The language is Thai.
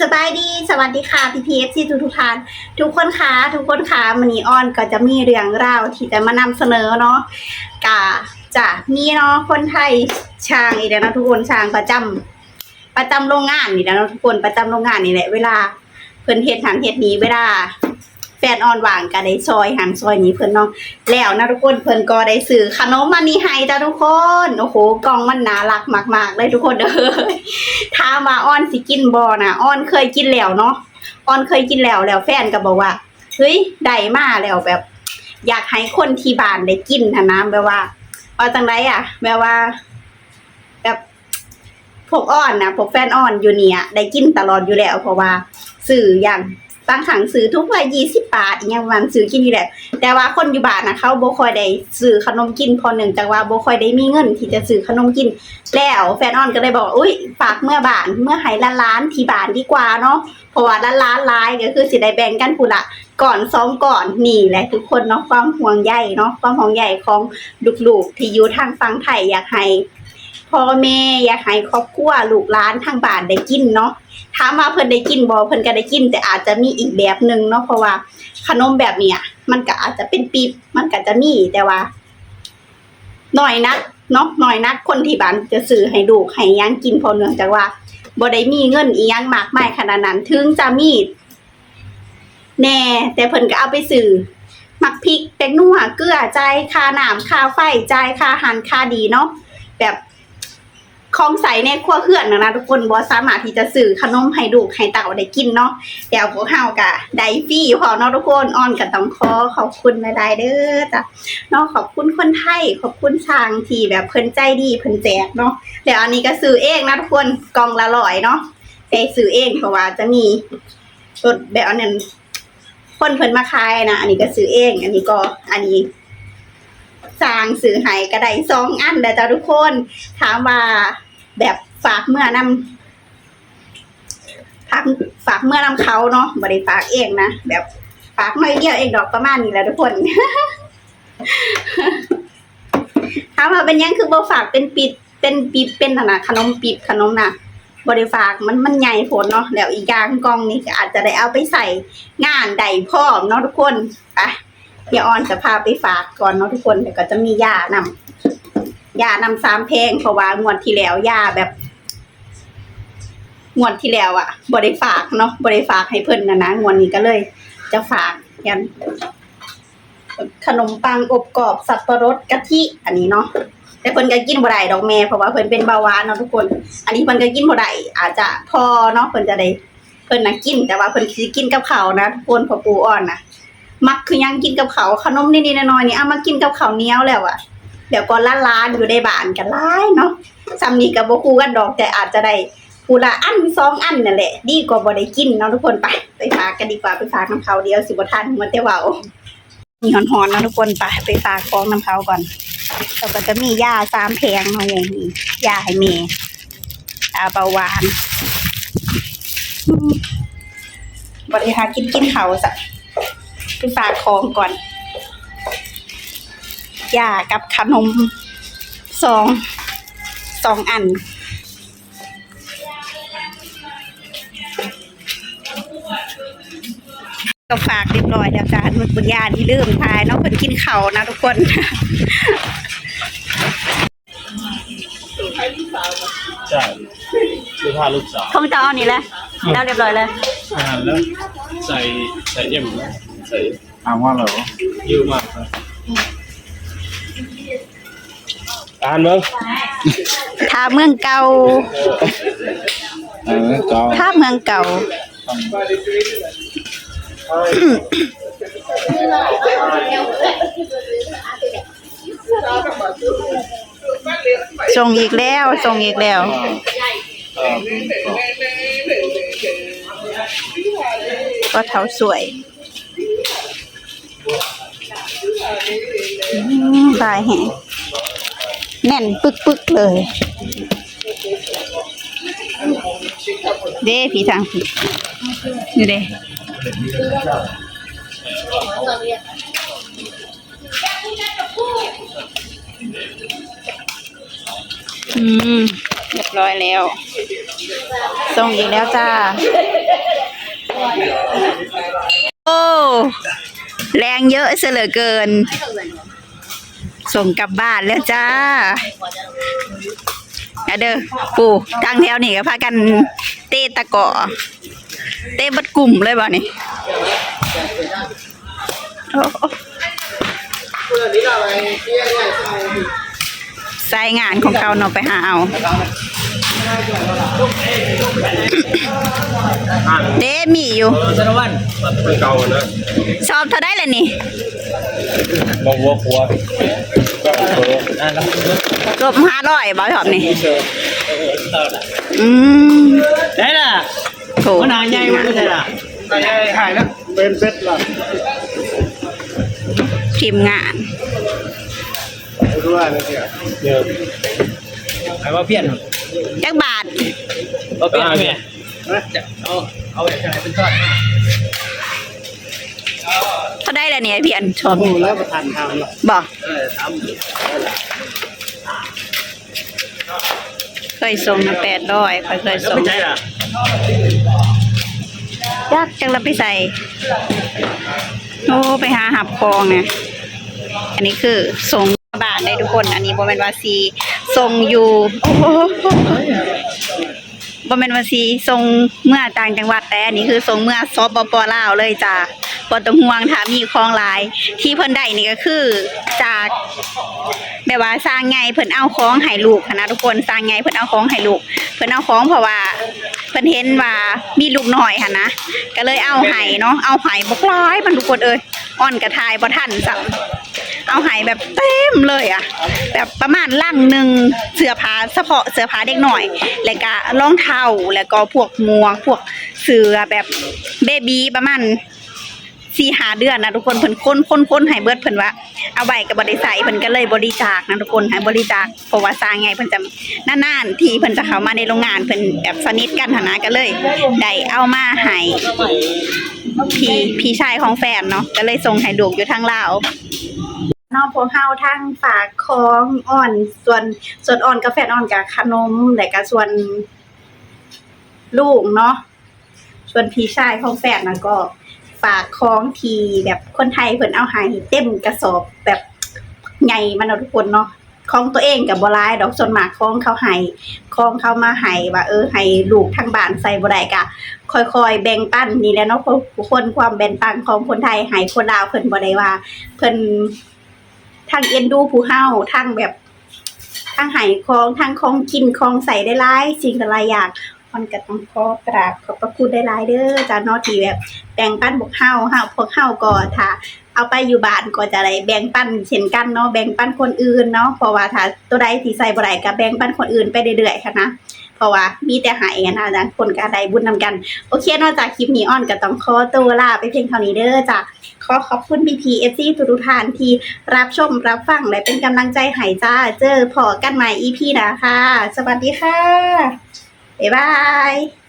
สบายดีสวัสดีค่ะพี่พีเอฟซีทุกทุกท่านทุกคนคะทุกคนคะมันนี้ออนก็จะมีเรื่องราวที่จะมานำเสนอเนาะกะจะมีเนาะคนไทยช่างอีกแล้วนะทุกคนช่างประจำประจำโรงงานนี่แล้วนะทุกคนประจำโรงงานนี่แหละเวลาเพิ่นเฮ็ดหันเฮ็ดนี้เวลา แฟนออนวางก็ได้ซอยหันซอยนี้เพิ่อนเนาะแล้วนะทุกคนเพิ่อนก็ได้ซื้อขนมมานี่ให้จ้าทุกคนโอ้โหกล่องมันน่ารักมากๆเลยทุกคนเด้อถามว่าอ้อนสิกินบ่นะอ้อนเคยกินแล้วเนาะอ้อนเคยกินแล้วแล้วแฟนก็บอกว่าเฮ้ยได้มาแล้วแบบ อยากให้คนที่บ้านได้กินหันะแบบว่าว่าจังไดอะแบบว่าแบบพวกอ้อนนะพวกแฟนอ้อนอยู่เนี่ยได้กินตลอดอยู่แล้วเพราะว่าสื่ออย่าง บางครั้งซื้อทุกวันยี่สิบบาทอย่างวันซื้อกินอยู่แหละแต่ว่าคนอยู่บ้านนะเขาบ่ค่อยได้ซื้อขนมกินพอหนึ่งจากว่าบ่ค่อยได้มีเงิน ที่จะซื้อขนมกิน แล้วแฟนออนก็เลยบอกว่าอุ้ยฝากเมื่อบ้านเมื่อให้ล้านล้านที่บ้านดีกว่าเนาะเพราะว่าล้านล้านๆหลายก็คือสิได้แบ่งกันพูนละก่อนสองก่อนนี่แหละทุกคนเนาะความห่วงใยเนาะความห่วงใยของลูกๆที่อยู่ทางฝั่งไทยอยากให้พ่อแม่อยากให้ครอบครัวลูกหลานทางบ้านได้กินเนาะ ถามว่าเพิ่นได้กินบ่เพิ่นก็ได้กิน แต่อาจจะมีอีกแบบหนึ่งเนาะเพราะว่าขนมแบบเนี้ยมันก็อาจจะเป็นปีบมันก็จะมีแต่ว่าหน่อยนักเนาะหน่อยนักคนที่บ้านจะซื้อให้ลูให้ยังกินพอเนื่องจากว่าบ่ได้มีเงินอีหยังมากมายขนาดนั้นถึงจะมีแน่ แต่เพิ่นก็เอาไปซื้อมักพริกแป้งนัวเกลือใจายค่าน้ำค่าไฟจ่ายค่าอาหารค่าดีเนาะแบบ ของใสในครัวเฮือนนะนะทุกคนบ่สามารถที่จะซื้อขนมให้ลูกให้เต่าได้กินเนาะเดี๋ยวพวกเฮาก็ได้ฟรีพอเนาะทุกคนออนก็ต้องขอขอบคุณหลายๆเด้อจ้ะเนาะขอบคุณคนไทยขอบคุณช่างที่แบบเพิ่นใจดีเพิ่นแจกเนาะแล้วอันนี้ก็ซื้อเองนะทุกคนกล่องละร้อยเนาะแต่ซื้อเองเพราะว่าจะมีรถแบบอันนั้นคนเพิ่นมาขายนะอันนี้ก็ซื้อเอง อันนี้ก็อันนี้ สร้างซื้อให้ก็ได้สองอันแต่จ้าทุกคน ถามว่าแบบฝากเมื่อนำฝากฝากเมื่อนำเขาเนาะบ่ได้ฝากเองนะ แบบฝากหน่อยเดียวเองดอกประมาณนี้แหละทุกคนถามว่าเป็นยังคือบ่ฝากเป็นปิดเป็นปีบเป็นน่ะนะขนมปีบขนมน่ะบ่ได้ฝากมันมันใหญ่โพดเนาะแล้วอีกอย่างกองนี้อาจจะได้เอาไปใส่งานใดพร้อมเนาะทุกคนไป ยวออนจะพาไปฝากก่อนเนาะทุกคนเดี๋ยวก็จะมียานำยานำสามเพลงเพราะว่างวดที่แล้วยาแบบงวดที่แล้วอะบ่ได้ฝากเนาะบ่ได้ฝากให้เพิ่นนะนะงวดนี้ก็เลย จะฝากยันขนมปังอบกรอบสับปะรดกะทิอันนี้เนาะแต่เพิ่นก็กินบ่ได้ดอกแม่เพราะว่าเพิ่นเป็นเบาหวานเนาะทุกคน อันนี้เพิ่นก็กินบ่ได้อาจจะพอเนาะเพิ่นจะได้เพิ่นนะกิน แต่ว่าเพิ่นสิกินกับข้าวนะทุกคนพอปูอ่อนนะ มักคือยังกินกับเข้าวขนมนิดๆน่อยๆนี่เอามากินกับเขาเนี้ยวแล้วอะเดี๋ยวก่อนล้านอยู่ในบ้านกันหลายเนาะซ้ำนี้ก็บ่คู่กันดอกแต่อาจจะได้ผู้ละอันสองอันนั่นแหละ ดีกว่าบ่ได้กินเนาะทุกคนไปไปฝากกันดีกว่าไปฝากน้ำเขาเดียวสิบทันมันแต่เว้ามีหอนๆนะทุกคนไปไปฝากของน้ำเขาก่อนแล้วก็จะมียาสามแพงเนาะอย่างนี้ยาให้เมย์ยาเบาหวานบริหารกินกินเขาสัก ไปฝากของก่อนยากับขนมสองสองอัน ก็ฝากเรียบร้อยแล้วจ้ามันบุญญาที่ลืมทายเนาะเพิ่นกินเขาวนะทุกคนใช่คือพาลูกสาวเขาจะเอานี่แหละแล้วเรียบร้อยเลยอ่าแล้วใส่ใส่เอ็ม ใส่ถามว่าเหรอเยอะมากครับอ่านมั้งท่าเมืองเก่าเออก็ท่าเมืองเก่า ส่งอีกแล้ว ส่งอีกแล้วเออก็เท้าสวย อืมลายแหงแน่นปึกๆเลย เด้ผีทางผีนี่เด้อืมเรียบร้อยแล้วส่งอีกแล้วจ้า แรงเยอะเสลือเกิน ส่งกลับบ้านแล้วจ้าเด้อปู่ทางแถวนี่ก็พากันเตะตะเกาะเตะบัดกลุ่มเลยบ่นี่โอ้สายงานของเขาเนาะไปหาเอา เด้มีอยู่สารวัตรมันเก่านะชอบเท่าได้เลยนี่มองวัวครัวนั่นแล้วรวมห้าร้อยบ่ชอบนี่เชิญเอออืมได้ล่ะโถมันหาใหญ่มันได้ล่ะใหญ่หายแล้วเป็นเซ็ตล่ะทีมงานรู้ว่าเนี่ยเยอะไอ้ว่าเพี้ยน จักบาทว่าเพี้ยนเนี่ยเอาเอาแบบไหนเป็นทอดเท่าได้เลยนี่ไอ้เพียนชอบโอ้แล้วประทานทำละบ่เออทเคยส่งนะแปดร้อยเคยเคยำแล้วส่งไม่ใช่ล่ะยากจังละไปใส่ โอ้ ไปหาหับคองเนี่ย อันนี้คือส่ง บาทได้ทุกคน อันนี้บ่แม่นวาซีส่งอยู่โอ้โหบ่แม่นวาซีส่งเมื่อต่างจังหวัดแต่อันนี้คือส่งเมื่อสปปลาวเลยจ้าบ่ต้องห่วงถามีของลาย ที่เพิ่นได้นี่ก็คือจากแบบว่าสร้างไงเพิ่นเอาของให้ลูกนะทุกคนสร้างไงเพิ่นเอาของให้ลูก เพิ่นเอาของเพราะว่าเพิ่นเห็นว่ามีลูกหน้อยหั่นนะก็เลยเอาให้เนาะเอาให้บ่ร้ายมันทุกคนเอ้ยอ่อนกระทายบ่ทันสั่ เอาให้แบบเต็มเลยอะแบบประมาณลังหนึ่งเสื้อผ้าเฉพาะเสื้อผ้าเด็กหน่อย แล้วก็รองเท้าแล้วก็พวกหมวกพวกเสื้อแบบเบบีประมาณสี่หาเดือนนะทุกคนเพิ่นค้นค้นค้นให้เบิดเพิ่นว่าเอาไว้กับบริษัทเพิ่นก็เลยบริจาคนะทุกคนให้บริจาคเพราะว่าสร้างไงเพิ่นจะนานๆที่เพิ่นจะเข้ามาในโรงงานเพิ่นแบบสนิทกันหันนะก็เลยได้เอามาให้พี่พี่ชายของแฟนเนาะก็เลยส่งให้ลูกอยู่ทางลาว นอกพวกเฮาทั้งฝากของอ่อน ส่วนส่วนอ่อนกาแฟอ่อนกับขนมและก็ส่วนลูกเนาะส่วนพี่ชายของแฟนนั่นก็ฝากของทีแบบคนไทยเพิ่นเอาให้เต็มกระสอบแบบใหญ่มันทุกคนเนาะของตัวเองกับบ่หลายดอกส่วนมากของเขาให้ของเขามาให้ว่าเออให้ลูกทางบ้านใส่บ่ได้ก็ค่อยๆ แบ่งปันนี่แหละเนาะคนความแบ่งปันของคนไทยให้คนลาวเพิ่นบ่ได้ว่า เพิ่น ทั้งเอ็นดูผู้เฮาทั้งแบบทั้งหายของทั้งของกินของใส่ได้หลายสิ่งหลายอย่างมันก็ต้องขอกราบขอบพระคุณได้หลายเด้อจ้าเนาะที่แบบแบ่งปันพวกเฮาเฮาพวกเฮาก็ถ้าเอาไปอยู่บ้านก็จะได้แบ่งปันเช่นกันเนาะแบ่งปันคนอื่นเนาะเพราะว่าถ้าตัวใดที่ใส่บ่ได้ก็แบ่งปันคนอื่นไปเรื่อยๆค่ะนะ เพราะว่ามีแต่หายกันนะจ๊ะคนก็ได้บุญนำกัน โอเคนอกจากคลิปนี้ออนก็ต้องขอตัวลาไปเพียงเท่านี้เด้อจ้ะขอขอบคุณ BP FC ทุกท่านที่รับชมรับฟังและเป็นกำลังใจให้จ้า เจอพอกันใหม่ EP หนะคะ สวัสดีค่ะ บ๊ายบาย